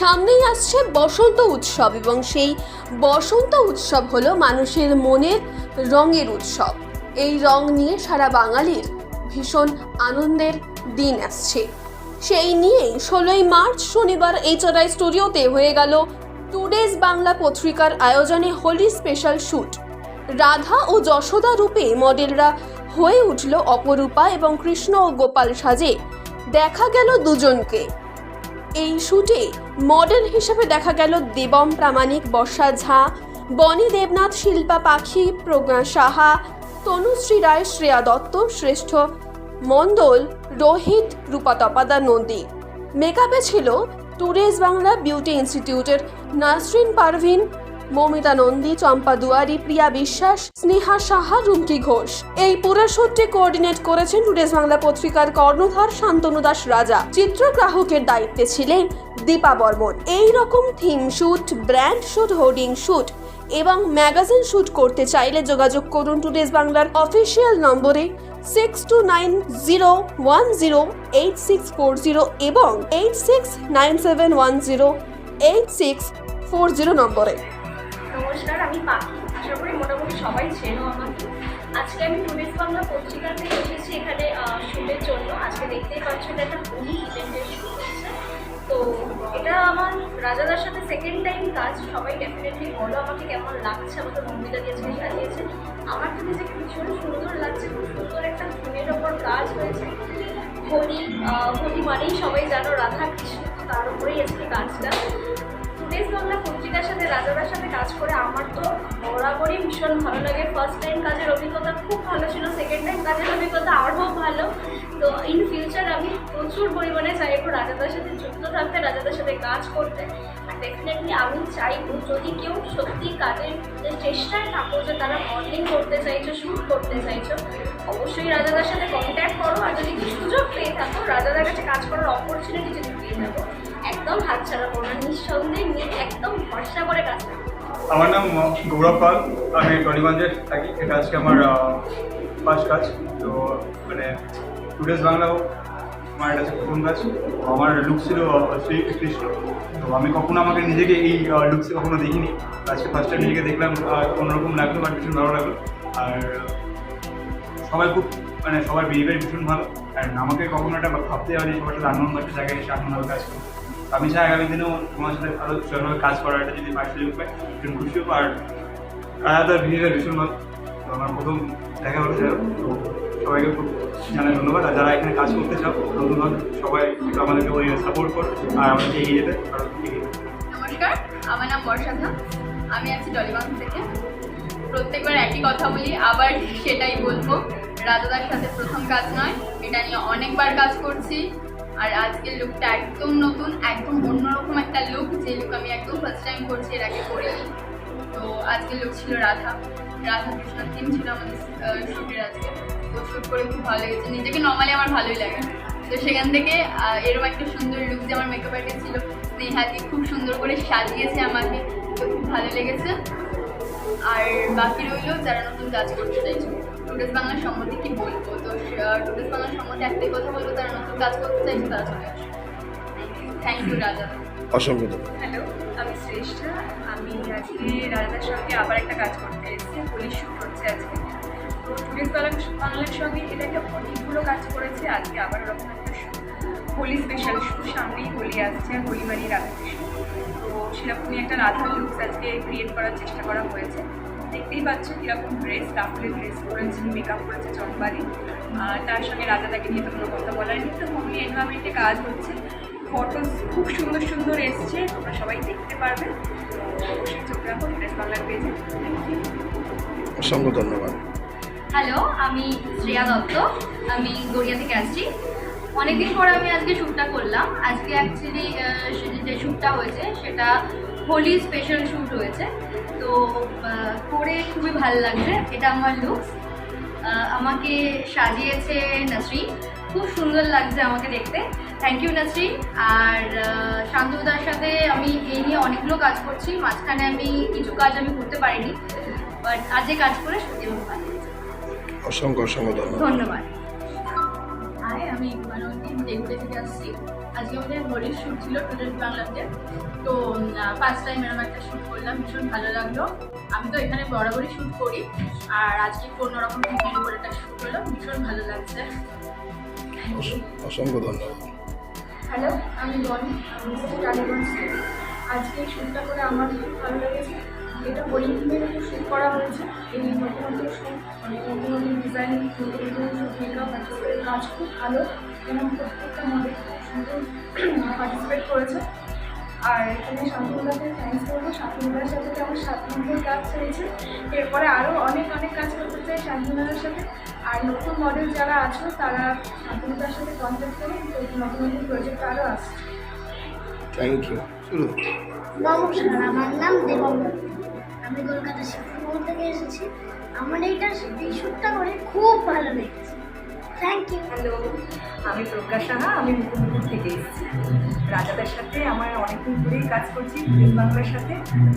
সামনেই আসছে বসন্ত উৎসব এবং সেই বসন্ত উৎসব হলো মানুষের মনের রঙের উৎসব। এই রং নিয়ে সারা বাঙালির ভীষণ আনন্দের দিন আসছে। সেই নিয়েই ষোলোই মার্চ শনিবার এইচআরআই স্টুডিওতে হয়ে গেল টু ডেজ বাংলা পত্রিকার আয়োজনে হোলি স্পেশাল শ্যুট রাধা ও যশোদা রূপে মডেলরা হয়ে উঠল অপরূপা এবং কৃষ্ণ ও গোপাল সাজে। দেখা গেল দুজনকে। এই শুটে মডেল হিসেবে দেখা গেল দেবম প্রামাণিক বর্ষা ঝা, বনি দেবনাথ, শিল্পা পাখি, প্রজ্ঞা সাহা, তনুশ্রী রায়, শ্রেয়া দত্ত, শ্রেষ্ঠ মণ্ডল, রোহিত রূপাতপাদা নদী নন্দী। মেকআপে ছিল টুরিস্ট বাংলা বিউটি ইনস্টিটিউটের নাসরিন পারভিন মমিতা নন্দী, চম্পা দুয়ারি, প্রিয়া বিশ্বাস, স্নেহা সাহা, রুমকি ঘোষ। এই পুরো শুটটি কোঅর্ডিনেট করেছেন টুডেজ বাংলা পত্রিকার কর্ণধার শান্তনু দাস রাজা। চিত্রগ্রাহকের দায়িত্বে ছিলেন দীপা বর্মন। এই রকম theme shoot, brand shoot, hoarding shoot এবং ম্যাগাজিন শুট করতে চাইলে যোগাযোগ করুন টুডেজ বাংলার অফিসিয়াল নম্বরে six two nine zero one zero eight six four zero এবং eight six nine seven one zero eight six four zero নম্বরে। নমস্কার আমি পাখি। আশা করি মোটামুটি সবাই চেনো আমাকে। আজকে আমি টুরিস্ট বাংলা পত্রিকাতে এসেছি এখানে শুটের জন্য। আজকে দেখতেই পাচ্ছ এটা একটা হোলি ইভেন্টের শুট হচ্ছে তো এটা আমার রাজাদার সাথে সেকেন্ড টাইম কাজ। সবাই ডেফিনেটলি বলো আমাকে কেমন লাগছে, আমাকে মন্দিরা দিয়েছে, সাজিয়েছে। আমার তো নিজেকে ভীষণ সুন্দর লাগছে, খুব সুন্দর একটা থিমের ওপর কাজ হয়েছে। হোলি হোলি মানেই সবাই জানো রাধা কৃষ্ণ তার উপরেই আজকে কাজটা। টুডেজ বাংলা পত্রিকার সাথে, রাজাদার সাথে কাজ করে, আমার তো বরাবরই ভীষণ ভালো লাগে। ফার্স্ট টাইম কাজের অভিজ্ঞতা খুব ভালো ছিল সেকেন্ড টাইম কাজের অভিজ্ঞতা আরও ভালো। তো ইন ফিউচার আমি প্রচুর পরিমাণে চাইব রাজাদার সাথে যুক্ত থাকতে, রাজাদার সাথে কাজ করতে। আর ডেফিনেটলি আমি চাইব, যদি কেউ সত্যি কাজের চেষ্টায় থাকো যে তারা মডেলিং করতে চাইছো শ্যুট করতে চাইছো, অবশ্যই রাজাদার সাথে কন্ট্যাক্ট করো। আর যদি সুযোগ পেয়ে থাকো, রাজাদার কাছে কাজ করার অপরচুনিটি যদি পেয়ে থাকো একদম নিঃসন্দেহে নিয়ে একদম ভরসা করে কাজ আমার নাম গৌরব পাল আমি টলিগঞ্জে থাকি এটা আজকে আমার ফার্স্ট কাজ। তো মানে টুডেজ বাংলাও আমার এটা প্রথম কাজ। আমার লুক ছিল আহ, শ্রী তো আমি কখনো আমাকে নিজেকে এই লুকসে কখনো দেখিনি। আজকে ফার্স্ট টাইম নিজেকে দেখলাম আহ, অন্যরকম লাগল বাট ভীষণ ভালো লাগল। আর সবাই খুব মানে সবার বিহেভিয়ার ভীষণ ভালো। আর আমাকে কখনো একটা ভাবতে পারি সবার সাথে আনন্দ একটা জায়গায় এসে আনন্দভাবে কাজ আমি চাই আগামী দিনেও তোমার সাথে আরও সেভাবে কাজ করার একটা যদি পাই সুযোগ পাই, ভীষণ খুশি হব। আর রাজাদার বিহেভিয়ার ভীষণ ভালো। আমার প্রথম দেখা হচ্ছে তো সবাইকে খুব জানাই ধন্যবাদ। আর যারা এখানে কাজ করতে চাও নতুনভাবে সবাই আমাদেরকে ওই সাপোর্ট করো। আর আমাদেরকে এগিয়ে যেতে। যেতে। নমস্কার, আমার নাম বর্ষাধা। আমি আছি ডলিগঞ্জ থেকে। প্রত্যেকবার একই কথা বলি, আবার সেটাই বলব। রাজাদার সাথে প্রথম কাজ নয়, এটা নিয়ে অনেকবার কাজ করছি। আর আজকের লুকটা একদম নতুন, একদম অন্যরকম একটা লুক যে লুক আমি একদম ফার্স্ট টাইম করছি, এর আগে করিনি। তো আজকের লুক ছিল রাধা। রাধা কৃষ্ণ থিম ছিল আমাদের শ্যুটের আজকে। তো শ্যুট করে খুব ভালো লেগেছে। নিজেকে নর্মালি আমার ভালোই লাগে। তো সেখান থেকে এরকম একটা সুন্দর লুক যে আমার মেকআপ আর্টিস্ট ছিল স্নেহাদি খুব সুন্দর করে সাজিয়েছে আমাকে। তো খুব ভালো লেগেছে। আর বাকি রইল যারা নতুন কাজ করতে চাইছে। টুরিস্ট বাংলার সম্বন্ধে কি বলব? তো টুরিস্ট বাংলার সম্বন্ধে একটাই কথা বলব যারা নতুন কাজ করতে চাইছে তারা চলে আসবে। থ্যাংক ইউ রাজা। অসংখ্য ধন্যবাদ। হ্যালো আমি শ্রেষ্ঠা। আমি আজকে রাজার সঙ্গে আবার একটা কাজ করতে এসেছি পুলিশ শুট হচ্ছে আজকে। তো বাংলা বাংলার সঙ্গে এটা একটা অনেকগুলো কাজ করেছে আজকে আবার ওরকম একটা। হোলি স্পেশাল শুট সামনেই হোলি আসছে হোলি মানে রাধাকৃষ্ণ তো সেরকমই একটা রাধা লুকস আজকে ক্রিয়েট করার চেষ্টা করা হয়েছে। দেখতেই পাচ্ছ কীরকম ড্রেস রাহুলে ড্রেস করেছে মেকআপ করেছে চম্পারি। আর তার সঙ্গে রাজাদাকে নিয়ে তো কোনো কথা বলার নেই। তো হোলি এনভায়রনমেন্টে কাজ হচ্ছে। ফটোস খুব সুন্দর সুন্দর এসছে তোমরা সবাই দেখতে পারবে। অবশ্যই চোখ রাখো ড্রেস বাংলার পেজে থ্যাংক ইউ অসংখ্য ধন্যবাদ। হ্যালো আমি শ্রেয়া দত্ত। আমি গড়িয়া থেকে আসছি। অনেকদিন পরে আমি আজকে শ্যুটটা করলাম। আজকে অ্যাকচুয়ালি যে শ্যুটটা হয়েছে সেটা হোলি স্পেশাল শ্যুট হয়েছে। তো করে খুবই ভালো লাগছে। এটা আমার লুকস আমাকে সাজিয়েছে নাসরিন। খুব সুন্দর লাগছে আমাকে দেখতে। Thank you Nasrin. আর আহ, শান্তনুদার সাথে আমি এই নিয়ে অনেকগুলো কাজ করছি। মাঝখানে আমি কিছু কাজ আমি করতে পারিনি। বাট আজকে কাজ করে সত্যি ভালো লেগেছে। অসংখ্য অসংখ্য ধন্যবাদ। ধন্যবাদ। আমি দেগুড়ে থেকে আসছি। আজকে আমাদের হোলির শ্যুট ছিল টুডেন্ট বাংলাতে তো ফার্স্ট টাইম এরকম একটা শ্যুট করলাম ভীষণ ভালো লাগল। আমি তো এখানে বরাবরই শ্যুট করি। আর আজকে কোনো রকম টিভির উপর একটা শ্যুট হলো ভীষণ ভালো লাগছে। অসংখ্য ধন্যবাদ। হ্যালো আমি বনি আমি থেকে। আজকে এই শ্যুটটা করে আমার খুব ভালো লেগেছে। এটা বোলিং শ্যুট করা হয়েছে। এই নতুন নতুন শ্যুট অনেক নতুন নতুন ডিজাইন মেকআপ আর্টিস্টের কাজ খুব ভালো এবং প্রত্যেকটা মডেল খুব সুন্দর পার্টিসিপেট করেছে। আর এখানে শান্তনুদাকে থ্যাংকস করব। শান্তনুদার সাথে তো আমার সাত নম্বর কাজ চলছে। এরপরে আরও অনেক অনেক কাজ করতে চাই শান্তনুদার সাথে। আর নতুন মডেল যারা আছো তারা শান্তনুদার সাথে কন্ট্যাক্ট করে নতুন নতুন প্রজেক্ট আরও আসছে। থ্যাংক ইউ শুরু নমস্কার আমার নাম দেবঙ্গ আমি কলকাতা শিবপুর থেকে এসেছি। আমার এইটা এই শ্যুটটা করে খুব ভালো লেগেছে। থ্যাংক ইউ হ্যালো আমি প্রজ্ঞা সাহা আমি মুকুন্দপুর থেকে এসেছি। রাজাদের সাথে আমার অনেকদিন ধরেই কাজ করছি প্রেস বাংলার সাথে।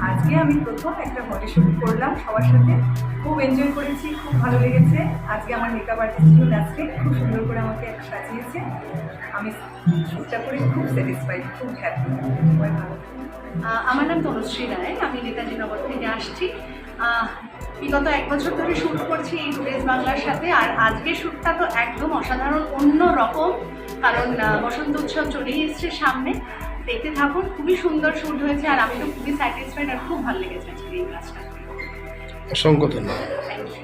আজকে আমি প্রথম একটা ফটো শ্যুট করলাম সবার সাথে। খুব এনজয় করেছি খুব ভালো লেগেছে। আজকে আমার মেকআপ আর্টিস্ট ছিল নাচকে খুব সুন্দর করে আমাকে সাজিয়েছে। আমি শ্যুটটা করে খুব স্যাটিসফাইড খুব হ্যাপি আমার নাম তনুশ্রী রায় আমি নেতাজি নগর থেকে আসছি। বিগত এক বছর ধরে শ্যুট করছি এই টুডেজ বাংলার সাথে আর আজকের শ্যুটটা তো একদম অসাধারণ অন্য রকম কারণ বসন্ত উৎসব চলেই এসছে সামনে। দেখতে থাকুন খুবই সুন্দর শ্যুট হয়েছে আর আমি তো খুবই স্যাটিসফাইড আর খুব ভালো লেগেছে আজকে এই কাজটা। অসংখ্য ধন্যবাদ। Thank you